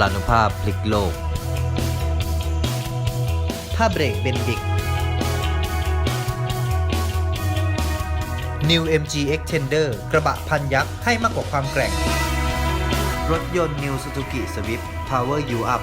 ลานุภาพพลิกโลก ถ้าเบรกเบนดิก New MG Extender กระบะพันยักษ์ให้มากกว่าความแกร่ง รถยนต์ New Suzuki Swift Power You Up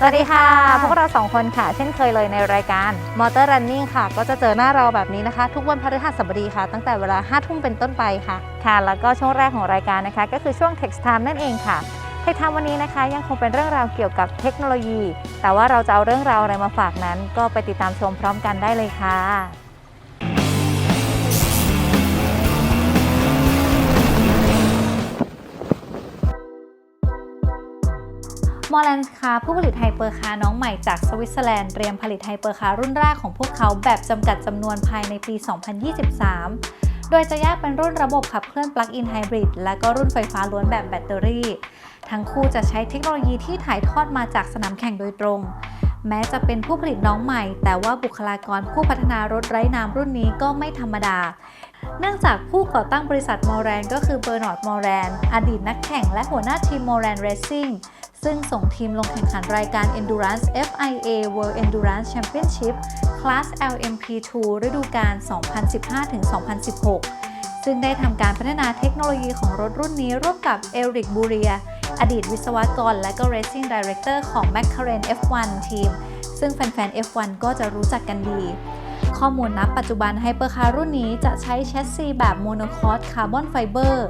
สวัสดีค่ะ พวกเราสองคนค่ะ เช่นเคยเลยในรายการ Motor Running ค่ะ ก็จะเจอหน้าเราแบบนี้นะคะ ทุกวันพฤหัสบดีค่ะ ตั้งแต่เวลา 5 ทุ่มเป็นต้นไปค่ะ ค่ะ แล้วก็ช่วงแรกของรายการนะคะ ก็คือช่วง Text Time นั่นเองค่ะเทคไทม์วันนี้นะคะ ยังคงเป็นเรื่องราวเกี่ยวกับเทคโนโลยี แต่ว่าเราจะเอาเรื่องราวอะไรมาฝากนั้น ก็ไปติดตามชมพร้อมกันได้เลยค่ะ มอลแลนด์คาร์ผู้ผลิตไฮเปอร์คาร์น้องใหม่จากสวิตเซอร์แลนด์เตรียมผลิตไฮเปอร์คาร์รุ่นแรกของพวกเขาแบบจำกัดจำนวนภายในปี 2023 โดยจะแยกเป็นรุ่นระบบขับเคลื่อนปลั๊กอินไฮบริดและก็รุ่นไฟฟ้าล้วนแบบแบตเตอรี่ ทั้งคู่จะใช้เทคโนโลยีที่ถ่ายทอดมาจากสนามแข่งโดยตรง แม้จะเป็นผู้ผลิตน้องใหม่ แต่ว่าบุคลากรผู้พัฒนารถไร้น้ำรุ่นนี้ก็ไม่ธรรมดาเนื่องจากผู้ก่อตั้งบริษัทมอร์แรนก็คือเบอร์นอร์ดมอร์แรนอดีตนักแข่งและหัวหน้าทีมมอร์แรนเรซซิ่ง ซึ่งส่งทีมลงแข่งขันรายการ Endurance FIA World Endurance Championship Class LMP2 ฤดูกาล 2015-2016 ซึ่งได้ทำการพัฒนาเทคโนโลยีของรถรุ่นนี้ร่วมกับเอริกบูเรีย อดีตวิศวกรและก็ Racing Director ของ McLaren F1 ทีม ซึ่งแฟนๆ F1 ก็จะรู้จักกันดี ข้อมูลนับปัจจุบันไฮเปอร์คาร์รุ่นนี้จะใช้แชสซีแบบโมโนคอร์สคาร์บอนไฟเบอร์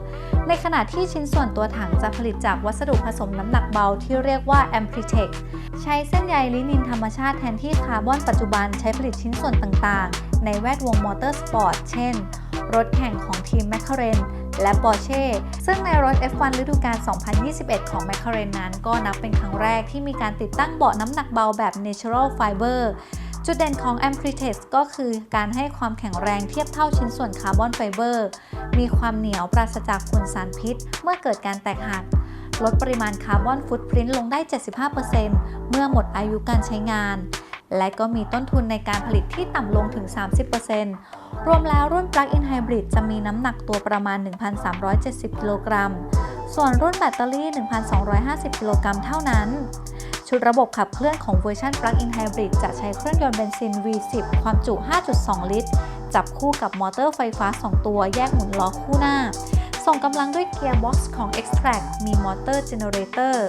ในขณะที่ชิ้นส่วนตัวถังจะผลิตจากวัสดุผสมน้ำหนักเบาที่เรียกว่า a m p r i t e c ใช้เส้นใยลินินธรรมชาติแทนที่คาร์บอนปัจจุบันใช้ผลิตชิ้นส่วนต่างๆ ในแวดวงมอเตอร์สปอร์ตเช่น รถแข่งของทีม McLaren และ Porsche ซึ่งในรถ F1 ฤดูกาล 2021 ของ McLaren นั้น ก็นับเป็นครั้งแรกที่มีการติดตั้งเบาะน้ำหนักเบาแบบ Natural Fiber จุดเด่นของ a m p r i t e x ก็คือการให้ความแข็งแรงเทียบเท่าชิ้นส่วนคาร์บอนไฟเบอร์ มีความเหนียวปราศจากฝุ่นสารพิษ เมื่อเกิดการแตกหัก ลดปริมาณคาร์บอนฟุตพริ้นลงได้ 75%เมื่อหมดอายุการใช้งาน และก็มีต้นทุนในการผลิตที่ต่ำลงถึง 30%รวมแล้วรุ่น Plug-in Hybrid จะมีน้ำหนักตัวประมาณ 1,370 กิโลกรัม ส่วนรุ่นแบตเตอรี่ 1,250 กิโลกรัมเท่านั้น ชุดระบบขับเคลื่อนของเวอร์ชัน Plug-in Hybrid จะใช้เครื่องยนต์เบนซิน V10 ความจุ 5.2 ลิตร จับคู่กับมอเตอร์ไฟฟ้า 2 ตัวแยกหมุนล้อคู่หน้า ส่งกำลังด้วยเกียร์บ็อกซ์ของ Extract มีมอเตอร์เจเนเรเตอร์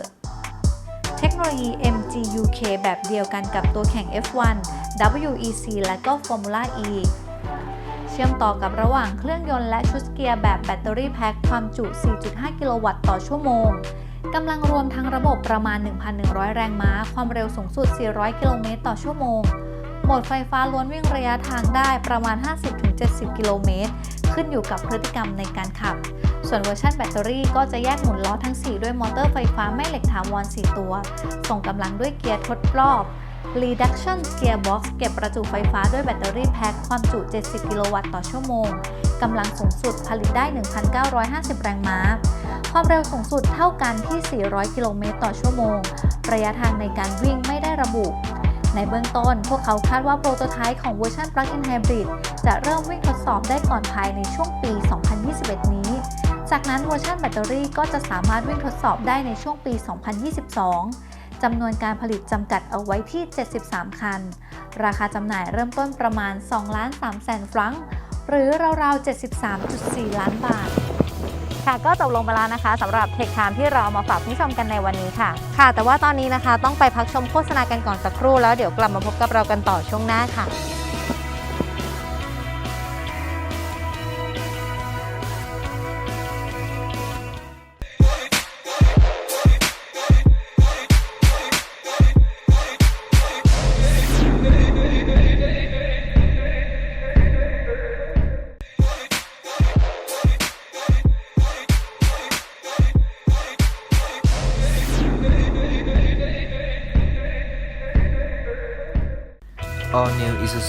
เทคโนโลยี MGUK แบบเดียวกันกับตัวแข่ง F1 WEC และก็ Formula E เชื่อมต่อกับระหว่างเครื่องยนต์และชุดเกียร์แบบแบตเตอรี่แพ็คความจุ 4.5 กิโลวัตต์ต่อชั่วโมง กำลังรวมทั้งระบบประมาณ 1,100 แรงม้า ความเร็วสูงสุด 400 กิโลเมตรต่อชั่วโมง โหมดไฟฟ้าล้วนวิ่งระยะทางได้ประมาณ 50-70 กิโลเมตร ขึ้นอยู่กับพฤติกรรมในการขับ ส่วนเวอร์ชันแบตเตอรี่ก็จะแยกหมุนล้อทั้ง 4 ด้วยมอเตอร์ไฟฟ้าแม่เหล็กถาวร 4 ตัว ส่งกำลังด้วยเกียร์ทดรอบ Reduction Gearbox เก็บประจุไฟฟ้าด้วยแบตเตอรี่แพ็คความจุ 70 กิโลวัตต์ต่อชั่วโมง กำลังสูงสุดผลิตได้ 1,950 แรงม้า ความเร็วสูงสุดเท่ากันที่ 400 กิโลเมตรต่อชั่วโมง ระยะทางในการวิ่งไม่ได้ระบุ ในเบื้องต้น พวกเขาคาดว่าโปรโตไทป์ของเวอร์ชัน Plug-in Hybrid จะเริ่มวิ่งทดสอบได้ก่อนภายในช่วงปี 2021 นี้ จากนั้นเวอร์ชันแบตเตอรี่ก็จะสามารถวิ่งทดสอบได้ในช่วงปี 2022 จำนวนการผลิตจำกัดเอาไว้ที่ 73 คัน ราคาจำหน่ายเริ่มต้นประมาณ2ล้าน3แสนฟรังหรือราวๆ 73.4 ล้านบาท ค่ะ ก็จบลงไปแล้วนะคะสำหรับเทคไทม์ที่เราเอามาฝากผู้ชมกันในวันนี้ค่ะ ค่ะ แต่ว่าตอนนี้นะคะต้องไปพักชมโฆษณากันก่อนสักครู่แล้วเดี๋ยวกลับมาพบกับเรากันต่อช่วงหน้าค่ะ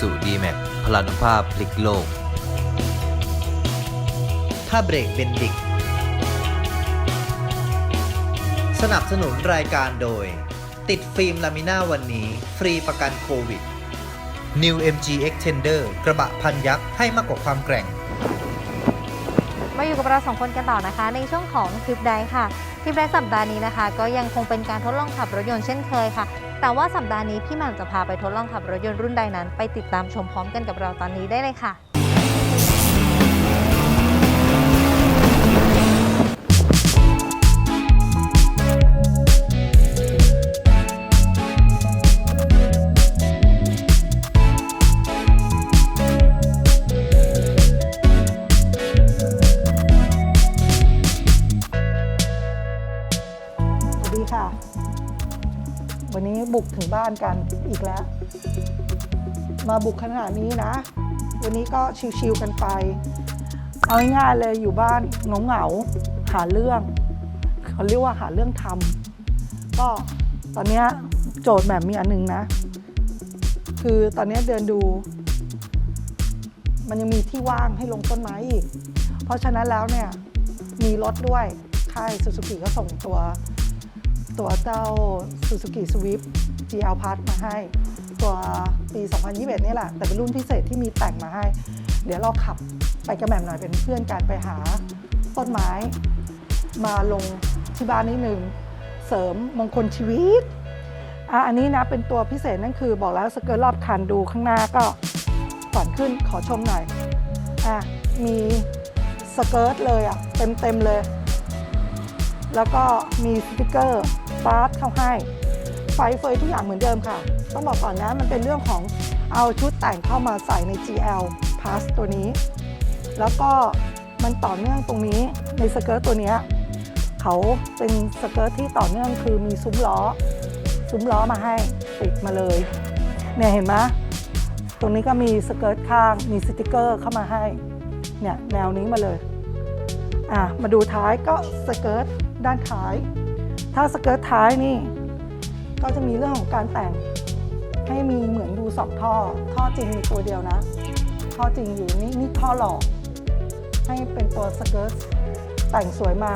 New Isuzu D-Max พลานุภาพพลิกโลก ถ้าเบรกเบนดิก สนับสนุนรายการโดย ติดฟิล์มลามิน่าวันนี้ ฟรีประกันโควิด New MG Extender กระบะพันยักษ์ให้มากกว่าความแกร่ง มาอยู่กับเราสองคนกันต่อนะคะ ในช่วงของทริปไดค่ะทริปไดสัปดาห์นี้นะคะ ก็ยังคงเป็นการทดลองขับรถยนต์เช่นเคยค่ะ แต่ว่าสัปดาห์นี้พี่หม่ำจะพาไปทดลองขับรถยนต์รุ่นใดนั้น ไปติดตามชมพร้อมกันกับเราตอนนี้ได้เลยค่ะ กถึงบ้านกันอีกแล้ว มาบุกขนาดนี้นะ วันนี้ก็ชิวๆกันไป เอาง่ายๆเลยอยู่บ้านเหงาๆหาเรื่องเขาเรียกว่าหาเรื่องทำก็ตอนนี้โจทย์แบบมีอันหนึงนะ คือตอนนี้เดินดู มันยังมีที่ว่างให้ลงต้นไม้อีก เพราะฉะนั้นแล้วเนี่ยมีรถด้วยค่ายซูซูกิก็ส่งตัวตัวเจ้า Suzuki Swift GL Plus มาให้ ตัวปี 2021 นี่แหละ แต่เป็นรุ่นพิเศษที่มีแต่งมาให้ เดี๋ยวเราขับไปกระแหม่มหน่อยเป็นเพื่อนกันไปหาต้นไม้ มาลงที่บ้านนิดนึง เสริมมงคลชีวิตอะอันนี้นะเป็นตัวพิเศษนั่นคือบอกแล้วสเกิร์ตรอบคันดูข้างหน้าก็ก่อนขึ้นขอชมหน่อยอะมีสเกิร์ตเลยอะเต็มเต็มเลย แล้วก็มีสติกเกอร์ฟาสเข้าให้ ไฟเฟยทุกอย่างเหมือนเดิมค่ะ ต้องบอกก่อนนะมันเป็นเรื่องของเอาชุดแต่งเข้ามาใส่ใน GL Plus ตัวนี้ แล้วก็มันต่อเนื่องตรงนี้ในสเกิร์ตตัวนี้เขาเป็นสเกิร์ตที่ต่อเนื่องคือมีซุ้มล้อ ซุ้มล้อมาให้ติดมาเลยเนี่ยเห็นไหมตรงนี้ก็มีสเกิร์ตข้างมีสติกเกอร์เข้ามาให้เนี่ยแนวนี้มาเลยอะมาดูท้ายก็สเกิร์ตด้านท้าย ถ้าสเกิร์ตท้ายนี่ ก็จะมีเรื่องของการแต่งให้มีเหมือนดูสองท่อ ท่อจริงมีตัวเดียวนะ ท่อจริงอยู่นี่นี่ท่อหลอกให้เป็นตัวสเกิร์ตแต่งสวยมา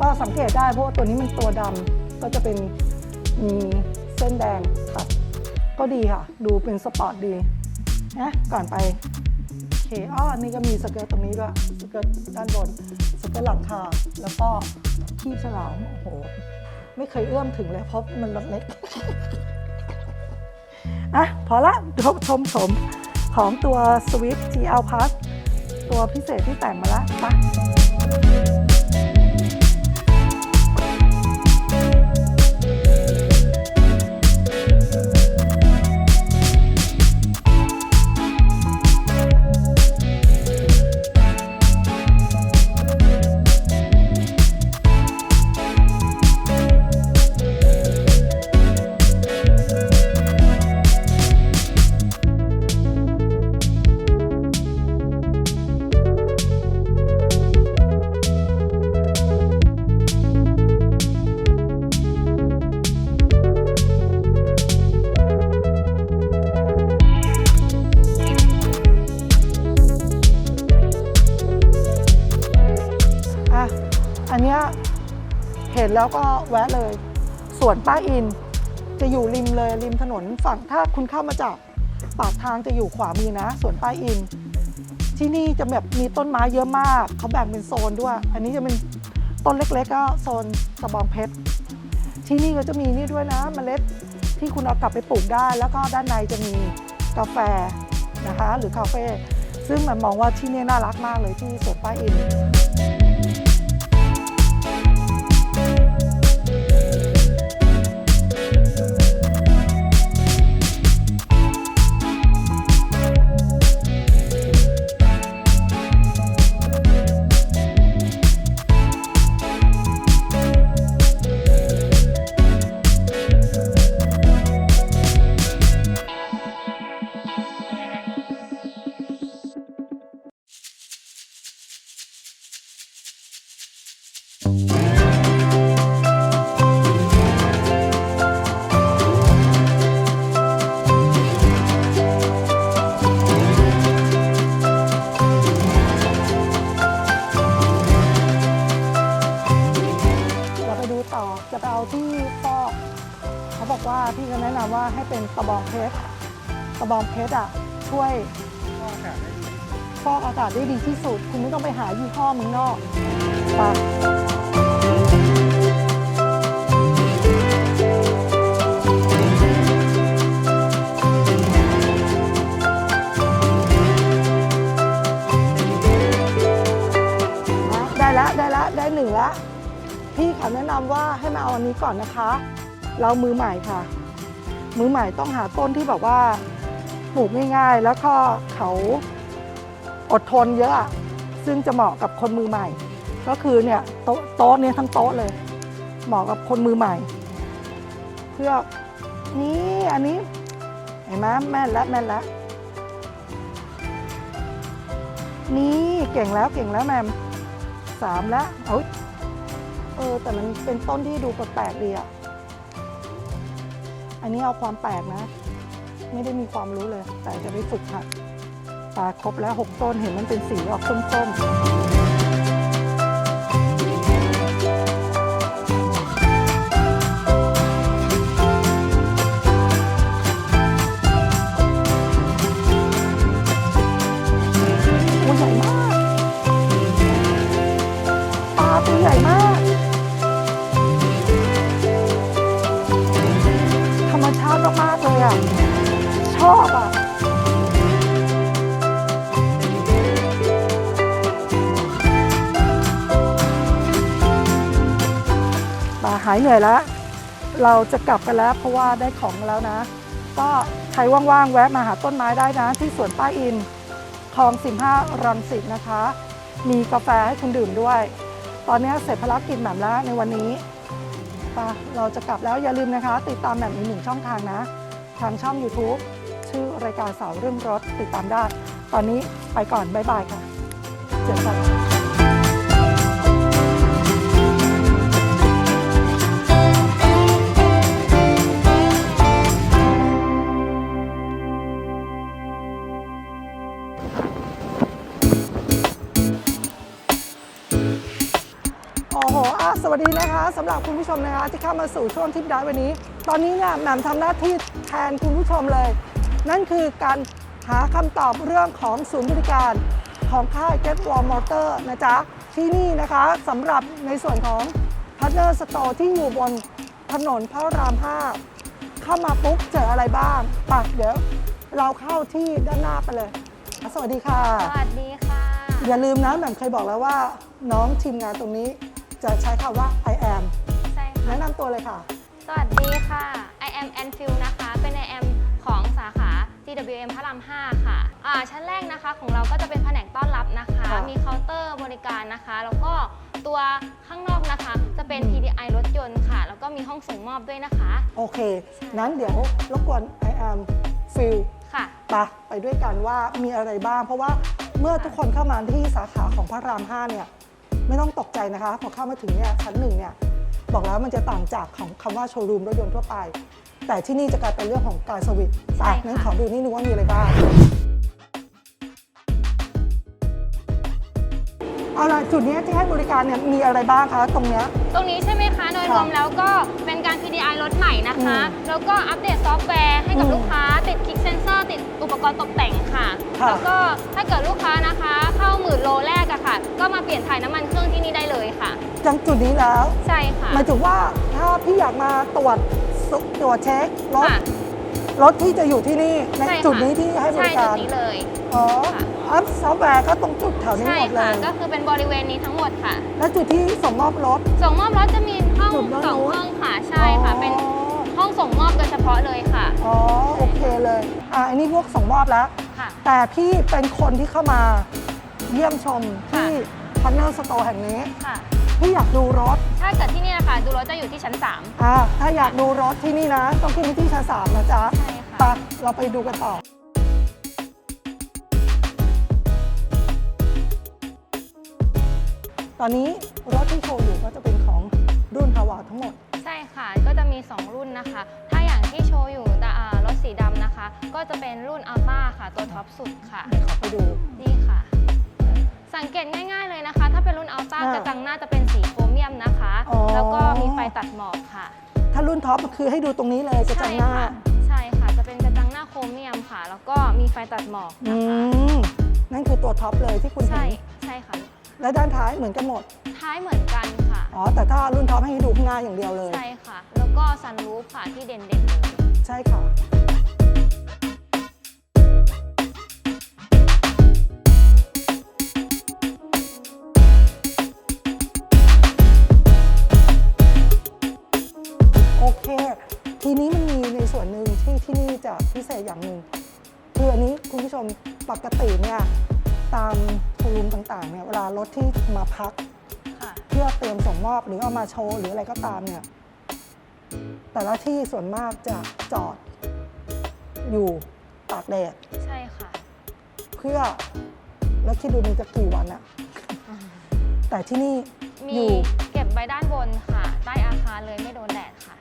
ก็สังเกตได้เพราะว่าตัวนี้มันตัวดำก็จะเป็นมีเส้นแดงตัดก็ดีค่ะ ดูเป็นสปอร์ตดีนะก่อนไปโอเคอ้ออันนี้ก็มีสเกิร์ตตรงนี้ด้วยสเกิร์ตด้านบน สเกิร์ตหลังคาแล้วก็ที่ฉลามโอ้โห ไม่เคยเอื้อมถึงเลยเพราะมันรถเล็ก อะ พอละชมชมชมของตัว Swift GL Plus ตัวพิเศษที่แต่งมาแล้วไป แล้วก็แวะเลยสวนป้าอิน จะอยู่ริมเลยริมถนนฝั่งถ้าคุณเข้ามาจากปากทางจะอยู่ขวามือนะสวนป้าอิน ที่นี่จะแบบมีต้นไม้เยอะมากเขาแบ่งเป็นโซนด้วย อันนี้จะเป็นต้นเล็กๆก็โซนสะบองเพชรที่นี่ก็จะมีนี่ด้วยนะเมล็ดที่คุณเอากลับไปปลูกได้ แล้วก็ด้านในจะมีกาแฟนะคะ หรือคาเฟ่ซึ่งมันมองว่าที่นี่น่ารักมากเลยที่สวนป้าอิน พี่ก็แนะนำว่าให้เป็นกระบองเพชรกระบองเพชรอะช่วยฟอกอากาศได้ดีที่สุด คุณไม่ต้องไปหายี่ห้อเมืองนอกไปะได้ล้วได้ล้วได้หนึ่งล้วพี่ขอแนะนำว่าให้มาเอาอันนี้ก่อนนะคะ เรามือใหม่ค่ะ มือใหม่ต้องหาต้นที่แบบว่าปลูกง่ายๆ แล้วก็เขาอดทนเยอะ ซึ่งจะเหมาะกับคนมือใหม่ ก็คือเนี่ยโต๊ะโต๊ะเนี้ทั้งโต๊ะเลย เหมาะกับคนมือใหม่ เพื่อนี่อันนี้เห็นไหมแม่นล้วแม่นล้วนี่เก่งแล้วเก่งแล้วแมมสามแล้วเอาเออแต่มันเป็นต้นที่ดูแปลกๆดีอะ อันนี้เอาความแปลกนะ ไม่ได้มีความรู้เลย แต่จะไปฝึกค่ะปลาครบแล้ว 6 ต้นเห็นมันเป็นสีออกส้มๆ ชอบอะปลาหายเหนื่อยแล้ว เราจะกลับกันแล้วเพราะว่าได้ของแล้วนะ ก็ใครว่างๆ แวะมาหาต้นไม้ได้นะ ที่สวนป้าอินคลอง 15 รังสิตนะคะ มีกาแฟให้คุณดื่มด้วย ตอนนี้เสร็จภารกิจแหม่มแล้วในวันนี้ไปเราจะกลับแล้วอย่าลืมนะคะ ติดตามแหม่มอีกหนึ่งช่องทางนะ ทางช่อง YouTube ชื่อรายการสาวเรื่องรถติดตามได้ ตอนนี้ไปก่อน บ๊ายบายค่ะ เจอกัน โอ้โหอะสวัสดีนะคะสำหรับคุณผู้ชมนะคะที่เข้ามาสู่ช่วงทิปดายวันนี้ ตอนนี้เนี่ยแหม่มทำหน้าที่แทนคุณผู้ชมเลย นั่นคือการหาคำตอบเรื่องของศูนย์บริการของค่าย Get Wall Motor นะจ๊ะ ที่นี่นะคะสำหรับในส่วนของ Partner Store ที่อยู่บนถนนพระราม 5 เข้ามาปุ๊บเจออะไรบ้างไปะเดี๋ยวเราเข้าที่ด้านหน้าไปเลย สวัสดีค่ะ สวัสดีค่ะ อย่าลืมนะแหม่มเคยบอกแล้วว่า น้องทีมงานตรงนี้ จะใช้คำว่า I am ใช่ค่ะแนะนำตัวเลยค่ะ สวัสดีค่ะ I am Anfield นะคะ เป็น I am ของสาขา GWM พระราม 5 ค่ะอ่าชั้นแรกนะคะของเราก็จะเป็นแผนกต้อนรับนะคะ ค่ะ มีเคาน์เตอร์บริการนะคะ แล้วก็ตัวข้างนอกนะคะ จะเป็นอืม TDI รถยนต์ค่ะ แล้วก็มีห้องส่งมอบด้วยนะคะ โอเค นั้นเดี๋ยวรบกวน I am feel ค่ะ ไปะไปด้วยกันว่ามีอะไรบ้าง เพราะว่าเมื่อทุกคนเข้ามาที่สาขาของพระราม 5 เนี่ย ไม่ต้องตกใจนะคะ พอเข้ามาถึงเนี่ยชั้นหนึ่งเนี่ยบอกแล้วมันจะต่างจากของคำว่าโชว์รูมรถยนต์ทั่วไป แต่ที่นี่จะกลายเป็นเรื่องของการสวิตช์ใช่อะค่ะ นั้นขอดูนิดนึงว่ามีอะไรบ้างเอาล่ะจุดเนี้ยที่ให้บริการเนี่ยมีอะไรบ้างคะตรงเนี้ย ตรงนี้ใช่ไหมคะ โดยค่ะรวมแล้วก็เป็นการ PDI รถใหม่นะคะอืมแล้วก็อัปเดตซอฟต์แวร์ให้กับอืมลูกค้าติดคลิกเซนเซอร์ติดอุปกรณ์ตกแต่งค่ะ ค่ะแล้วก็ถ้าเกิดลูกค้านะคะ เข้าหมื่นโลแรกอะค่ะ ก็มาเปลี่ยนถ่ายน้ำมันเครื่องที่นี่ได้เลยค่ะ จังจุดนี้แล้วใช่ค่ะ หมายถึงว่าถ้าพี่อยากมาตรวจสุตรวจเช็ครถค่ะรถที่จะอยู่ที่นี่ในใช่ค่ะจุดนี้ที่ให้บใช่ริจุกาดรนี้เลยอ๋อ ค่ะ อัพซอฟต์แวร์ก็ตรงจุดแถวนี้ใช่หมดเลค่ะย ก็คือเป็นบริเวณนี้ทั้งหมดค่ะ และจุดที่ส่งมอบรถ ส่งมอบรถจะมีห้องจุดด้านสองนู้น ห้องค่ะใช่ค่ะ เป็นห้องส่งมอบโดยเฉพาะเลยค่ะอ๋อโอเคเลยอะอันนี้พวกส่งมอบแล้ว ค่ะ แต่พี่เป็นคนที่เข้ามาเยี่ยมชมที่ค่ะพันเนอร์สโตร์แห่งนี้ ค่ะ พี่อยากดูรถถ้าเกิดที่นี่นะคะดูรถจะอยู่ที่ชั้น 3 อ่าถ้าอยากดูรถที่นี่นะ ต้องขึ้นไปที่ชั้นสามนะจ๊ะใช่ค่ะ ไปเราไปดูกันต่อ ตอนนี้รถที่โชว์อยู่ก็จะเป็นของรุ่นฮาวาทั้งหมด ใช่ค่ะ ก็จะมี 2 รุ่นนะคะ ถ้าอย่างที่โชว์อยู่แต่อ่ารถสีดำนะคะ ก็จะเป็นรุ่นอัลต้าค่ะ ตัวท็อปสุดค่ะ เดี๋ยวขอไปดู นี่ค่ะ สังเกตง่ายๆเลยนะคะ ถ้าเป็นรุ่นอัลต้าอ่ากระจังหน้าจะเป็นสีโครเมียมนะคะ อ๋อ แล้วก็มีไฟตัดหมอกค่ะ ถ้ารุ่นท็อปคือให้ดูตรงนี้เลยจะจังหน้า ใช่ค่ะใช่ค่ะ จะเป็นมีไฟตัดหมอกอืนะคะมนั่นคือตัวท็อปเลยที่คุณเห็ใช่นใช่ค่ะ และด้านท้ายเหมือนกันหมด ท้ายเหมือนกันค่ะ อ๋อ แต่ถ้ารุ่นท็อปให้ดูข้างหน้าอย่างเดียวเลย ใช่ค่ะ แล้วก็ซันรูฟค่ะที่เด่นๆเลยใช่ค่ะ โอเค ทีนี้มันมีในส่วนหนึ่งที่ที่นี่จะพิเศษอย่างหนึ่งคืออันนี้คุณผู้ชมปกติเนี่ยตาม โชว์รูมต่างๆเนี่ยเวลารถที่มาพัก ค่ะ เพื่อเตรียมส่งมอบหรือเอามาโชว์หรืออะไรก็ตามเนี่ยแต่ละที่ส่วนมากจะจอดอยู่ตากแดดใช่ค่ะ เพื่อแล้วคิดดูมันจะกี่วันอะแต่ที่นี่มีอยู่ เก็บไว้ด้านบนค่ะ ใต้อาคารเลยไม่โดนแดดค่ะ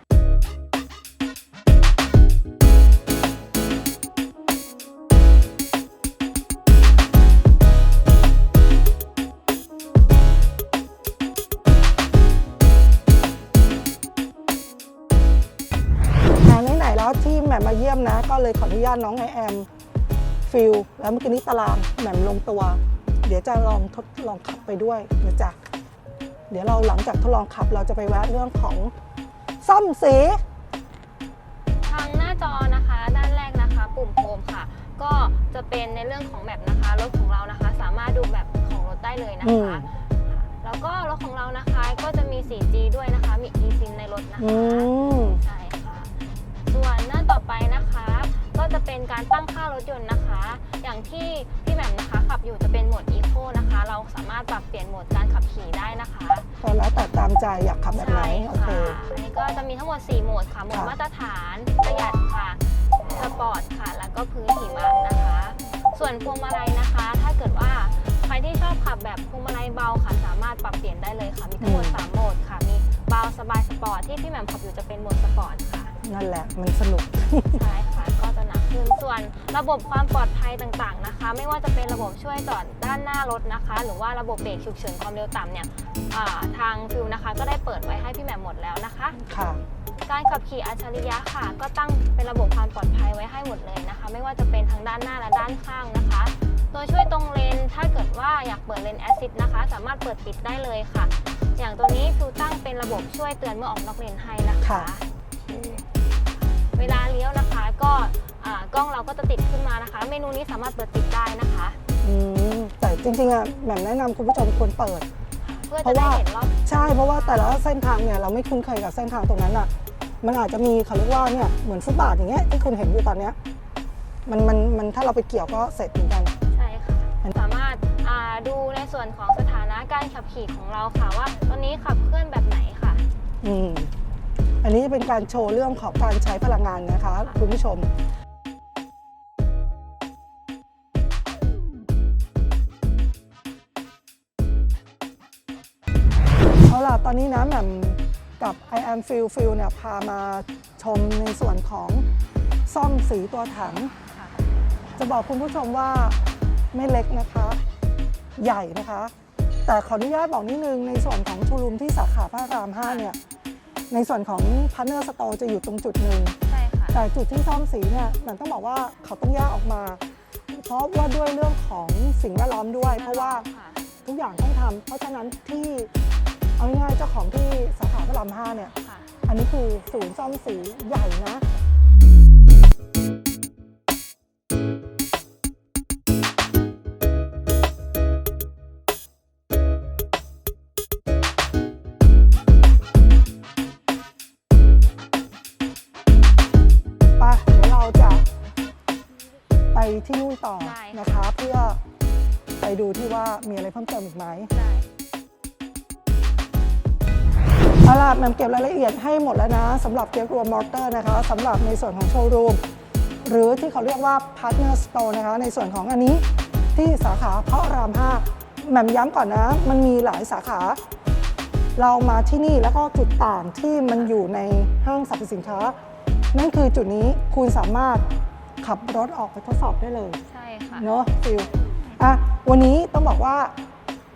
ก็เลยขออนุญาตน้องไอแอมฟิลแล้วเมื่อกี้นี้ตารางแหม่มลงตัว เดี๋ยวจะลองทดลองขับไปด้วยนะจ๊ะเดี๋ยวเราหลังจากทดลองขับเราจะไปแวะเรื่องของซ่อมสี ทางหน้าจอนะคะ ด้านแรกนะคะ ปุ่มโฮมค่ะ ก็จะเป็นในเรื่องของแมปนะคะรถของเรานะคะ สามารถดูแมปของรถได้เลยนะอืคะมแล้วก็รถของเรานะคะก็จะมี 4G ด้วยนะคะ มี eSIM ในรถนะอืคะมใช่ค่ะ ส่วนหน้าต่อไปนะคะ ก็จะเป็นการตั้งค่ารถยนต์นะคะ อย่างที่พี่แหม่มนะคะขับอยู่จะเป็นโหมด Eco นะคะ เราสามารถปรับเปลี่ยนโหมดการขับขี่ได้นะคะ ก็แล้วแต่ตามใจอยากขับแบบไหนใช่โอเค ค่ะ อันนี้ก็จะมีทั้งหมด 4 โหมดค่ะ โหมดค่ะ มาตรฐาน ประหยัดค่ะ สปอร์ตค่ะ แล้วก็พื้นหิมะนะคะ ส่วนพวงมาลัยนะคะ ถ้าเกิดว่าใครที่ชอบขับแบบพวงมาลัยเบาค่ะ สามารถปรับเปลี่ยนได้เลยค่ะ มีทั้งหมด 3 โหมดค่ะ มีเบาสบายสปอร์ตที่พี่แหม่มขับอยู่จะเป็นโหมดสปอร์ตค่ะ นั่นแหละมันสนุก ใช่ค่ะก็จะหนักขึ้นส่วนระบบความปลอดภัยต่างๆนะคะ ไม่ว่าจะเป็นระบบช่วยจอดด้านหน้ารถนะคะ หรือว่าระบบเบรกฉุกเฉินความเร็วต่ำเนี่ยอ่าทางฟิวนะคะ ก็ได้เปิดไว้ให้พี่แหม่มหมดแล้วนะคะ ค่ะ การขับขี่อัจฉริยะค่ะ ก็ตั้งเป็นระบบความปลอดภัยไว้ให้หมดเลยนะคะ ไม่ว่าจะเป็นทั้งด้านหน้าและด้านข้างนะคะ ตัวช่วยตรงเลนถ้าเกิดว่าอยากเปิดเลนแอซิดนะคะ สามารถเปิดปิดได้เลยค่ะ อย่างตัวนี้ฟิวตั้งเป็นระบบช่วยเตือนเมื่อออกนอกเลนให้นะคะ ค่ะเว ลาเลี้ยวนะคะ ก็อ่ากล้องเราก็จะติดขึ้นมานะคะ เมนูนี้สามารถเปิดปิดได้นะคะ อืมแต่จริงๆอะแหม่มแนะนำคุณผู้ชมควรเปิด เพื่อเพจะราะได้ว่าเห็นรอบใช่เพราะว่าแต่ละเส้นทางเนี่ยเราไม่คุ้นเคยกับเส้นทางตรงนั้นอะ มันอาจจะมีเขาเรียกว่าเนี่ยเหมือนฟุตบาทอย่างเงี้ยที่คุณเห็นอยู่ตอนเนี้ยมันมันมันถ้าเราไปเกี่ยวก็เสร็จเหมือนกัน ใช่ค่ะ สามารถอ่าดูในส่วนของสถานะการขับขี่ของเราค่ะว่า ตอนนี้ขับเคลื่อนแบบไหนค่ะ อืม อันนี้จะเป็นการโชว์เรื่องของการใช้พลังงานนะคะคุณผู้ชมเอาล่ะตอนนี้นะแหม่มกับ I am Feel Feel เนี่ยพามาชมในส่วนของซ่อมสีตัวถัง จะบอกคุณผู้ชมว่าไม่เล็กนะคะ ใหญ่นะคะ แต่ขออนุญาตบอกนิดนึงในส่วนของชูรูมที่สาขาพระราม 5 เนี่ย ในส่วนของพาร์เนอร์สโตร์จะอยู่ตรงจุดหนึ่ง ใช่ค่ะ แต่จุดที่ซ่อมสีเนี่ยมันต้องบอกว่าเขาต้องแยกออกมา เพราะว่าด้วยเรื่องของสิ่งแวดล้อมด้วย เพราะว่าค่ะทุกอย่างต้องทำเพราะฉะนั้นที่เอาง่ายๆเจ้าของที่สาขาพระราม5เนี่ย ค่ะ อันนี้คือศูนย์ซ่อมสีใหญ่นะ ที่นู่นต่อได้ค่ะ นะคะ เพื่อไปดูที่ว่ามีอะไรเพิ่มเติมอีกไหมได้เอาล่ะแหม่มเก็บรายละเอียดให้หมดแล้วนะสำหรับเกียร์รวมมอเตอร์นะคะสำหรับในส่วนของโชว์รูม หรือที่เขาเรียกว่า Partner Store นะคะ ในส่วนของอันนี้ที่สาขาพระราม5แหม่มย้ำก่อนนะ มันมีหลายสาขา เรามาที่นี่แล้วก็จุดต่างที่มันอยู่ในห้างสรรพสินค้า นั่นคือจุดนี้คุณสามารถ ขับรถออกไปทดสอบได้เลยใช่ค่ะ เนอะฟิลอะวันนี้ต้องบอกว่า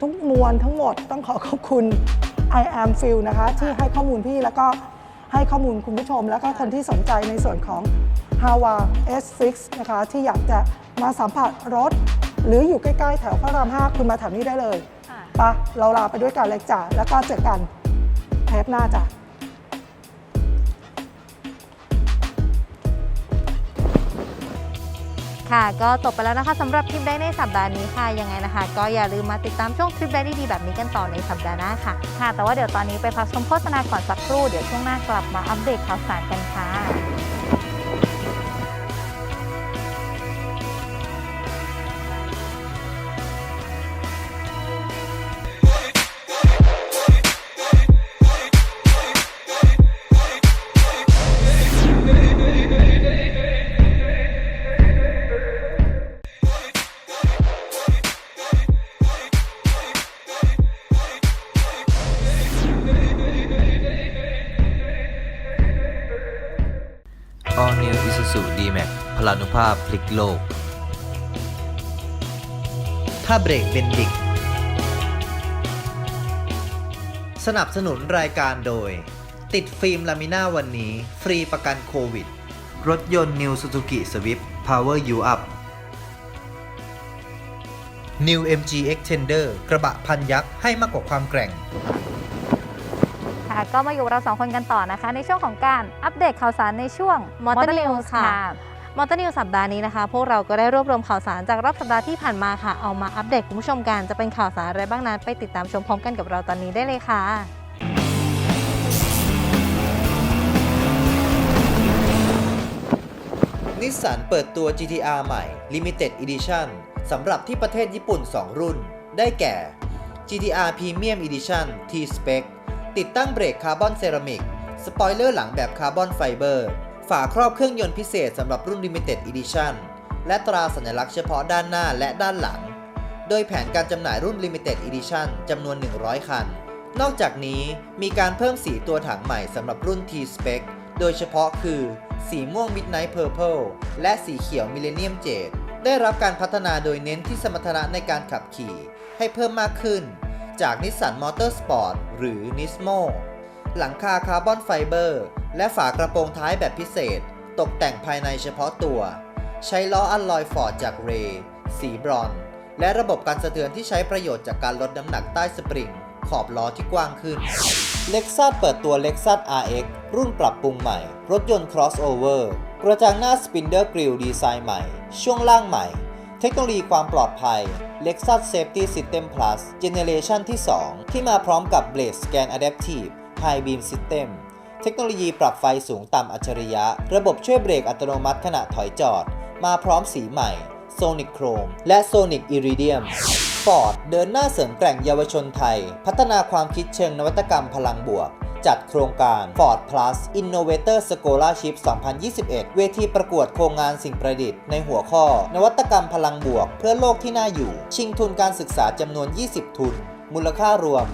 ทุกมวลทั้งหมดต้องขอขอบคุณ I am Phil นะคะ ที่ให้ข้อมูลพี่แล้วก็ให้ข้อมูลคุณผู้ชม แล้วก็คนที่สนใจในส่วนของฮาวา S6 นะคะ ที่อยากจะมาสัมผัสรถ หรืออยู่ใกล้ๆ แถวพระราม 5 คุณมาแถวนี้ได้เลยค่ะ ปะเราลาไปด้วยกันเลยจ้ะแล้วก็เจอกันเทปหน้าจ้ะ ค่ะ ก็จบไปแล้วนะคะสำหรับทริปได้ในสัปดาห์นี้ค่ะ ยังไงนะคะ ก็อย่าลืมมาติดตามช่วงทริปได้ดีๆแบบนี้กันต่อในสัปดาห์หน้าค่ะ ค่ะ แต่ว่าเดี๋ยวตอนนี้ไปพักชมโฆษณาก่อนสักครู่ เดี๋ยวช่วงหน้ากลับมาอัปเดตข่าวสารกันค่ะานุภาพพลิกโลก ถ้าเบรกเบนดิก สนับสนุนรายการโดย ติดฟิล์มลามิน่าวันนี้ ฟรีประกันโควิด รถยนต์ New Suzuki Swift Power You Up New MG Extender กระบะพันยักษ์ให้มากกว่าความแกร่ง ค่ะก็มาอยู่กับเราสองคนกันต่อนะคะ ในช่วงของการอัปเดตข่าวสารในช่วง Motor News ค่ะ Motor News สัปดาห์นี้นะคะ พวกเราก็ได้รวบรวมข่าวสารจากรอบสัปดาห์ที่ผ่านมาค่ะ เอามาอัปเดตคุณผู้ชมกัน จะเป็นข่าวสารอะไรบ้างนั้น ไปติดตามชมพร้อมกันกับเราตอนนี้ได้เลยค่ะนิสสันเปิดตัว GTR ใหม่ Limited Edition สำหรับที่ประเทศญี่ปุ่น 2 รุ่น ได้แก่ GTR Premium Edition T-Spec ติดตั้งเบรกคาร์บอนเซรามิก สปอยเลอร์หลังแบบคาร์บอนไฟเบอร์ ฝาครอบเครื่องยนต์พิเศษสำหรับรุ่น Limited Edition และตราสัญลักษณ์เฉพาะด้านหน้าและด้านหลัง โดยแผนการจำหน่ายรุ่น Limited Edition จำนวน 100 คัน นอกจากนี้มีการเพิ่มสีตัวถังใหม่สำหรับรุ่น T-Spec โดยเฉพาะคือ สีม่วง Midnight Purple และสีเขียว Millennium Jade ได้รับการพัฒนาโดยเน้นที่สมรรถนะในการขับขี่ให้เพิ่มมากขึ้น จากนิสสันมอเตอร์สปอร์ตหรือ Nismo หลังคาคาร์บอนไฟเบอร์ และฝากระโปรงท้ายแบบพิเศษ ตกแต่งภายในเฉพาะตัว ใช้ล้ออัลลอยฟอร์ดจากเรย์สีบรอนซ์และระบบการสะเทือนที่ใช้ประโยชน์จากการลดน้ำหนักใต้สปริง ขอบล้อที่กว้างขึ้น l e x u s เปิดตัว Lexus RX รุ่นปรับปรุงใหม่ รถยนต์ crossover กระจังหน้า Spinner Grille ดีไซน์ใหม่ ช่วงล่างใหม่ เทคโนโลยีความปลอดภัย Lexus Safety System Plus Generation ที่ 2 ที่มาพร้อมกับ Blade Scan Adaptive High Beam System เทคโนโลยีปรับไฟสูงต่ำอัจฉริยะ ระบบช่วยเบรกอัตโนมัติขณะถอยจอด มาพร้อมสีใหม่ Sonic Chrome และ Sonic Iridium Ford เดินหน้าเสริมแกร่งเยาวชนไทย พัฒนาความคิดเชิงนวัตกรรมพลังบวก จัดโครงการ Ford Plus Innovator Scholarship 2021 เวทีประกวดโครงงานสิ่งประดิษฐ์ในหัวข้อ นวัตกรรมพลังบวก เพื่อโลกที่น่าอยู่ ชิงทุนการศึกษาจำนวน 20 ทุน มูลค่ารวม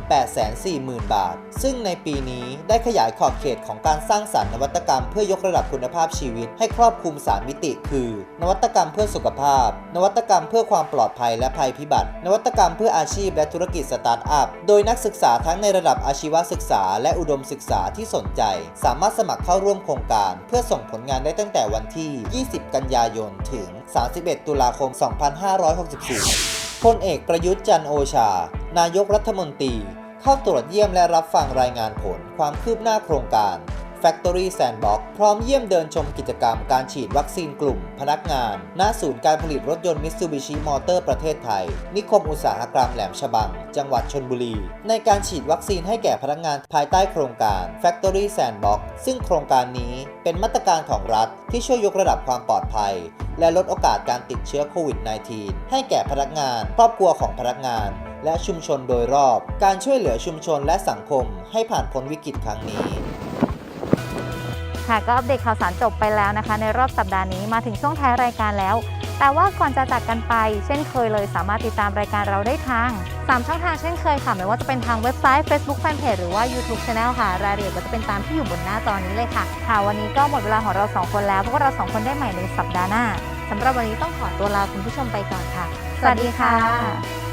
840,000 บาท ซึ่งในปีนี้ได้ขยายขอบเขตของการสร้างสรรค์นวัตกรรมเพื่อยกระดับคุณภาพชีวิต ให้ครอบคลุม 3 มิติ คือ นวัตกรรมเพื่อสุขภาพ นวัตกรรมเพื่อความปลอดภัยและภัยพิบัติ นวัตกรรมเพื่ออาชีพและธุรกิจสตาร์ทอัพ โดยนักศึกษาทั้งในระดับอาชีวศึกษา และอุดมศึกษาที่สนใจ สามารถสมัครเข้าร่วมโครงการ เพื่อส่งผลงานได้ตั้งแต่วันที่ 20 กันยายน ถึง 31 ตุลาคม 2564พลเอกประยุทธ์จันโอชา นายกรัฐมนตรีเข้าตรวจเยี่ยมและรับฟังรายงานผลความคืบหน้าโครงการ Factory Sandbox พร้อมเยี่ยมเดินชมกิจกรรมการฉีดวัคซีนกลุ่ม พนักงาน ณ ศูนย์การผลิตรถยนต์ Mitsubishi Motor ประเทศไทย นิคมอุตสาหกรรมแหลมฉบัง จังหวัดชนบุรี ในการฉีดวัคซีนให้แก่พนักงานภายใต้โครงการ Factory Sandbox ซึ่งโครงการนี้เป็นมาตรการของรัฐที่ช่วยยกระดับความปลอดภัย และลดโอกาสการติดเชื้อโควิด -19 ให้แก่พนักงาน ครอบครัวของพนักงาน และชุมชนโดยรอบ การช่วยเหลือชุมชนและสังคมให้ผ่านพ้นวิกฤตครั้งนี้ ค่ะก็อัปเดตข่าวสารจบไปแล้วนะคะ ในรอบสัปดาห์นี้มาถึงช่วงท้ายรายการแล้ว แต่ว่าก่อนจะจากกันไป เช่นเคยเลยสามารถติดตามรายการเราได้ทาง 3 ช่องทางเช่นเคยค่ะ ไม่ว่าจะเป็นทางเว็บไซต์ Facebook Fanpage หรือว่า YouTube Channel ค่ะ รายละเอียดก็จะเป็นตามที่อยู่บนหน้าจอนี้เลยค่ะ ค่ะวันนี้ก็หมดเวลาของเราสองคนแล้วพวกเราสองคนได้ใหม่ในสัปดาห์หน้าสำหรับวันนี้ต้องขอตัวลาคุณผู้ชมไปก่อนค่ะ สวัสดีค่ะ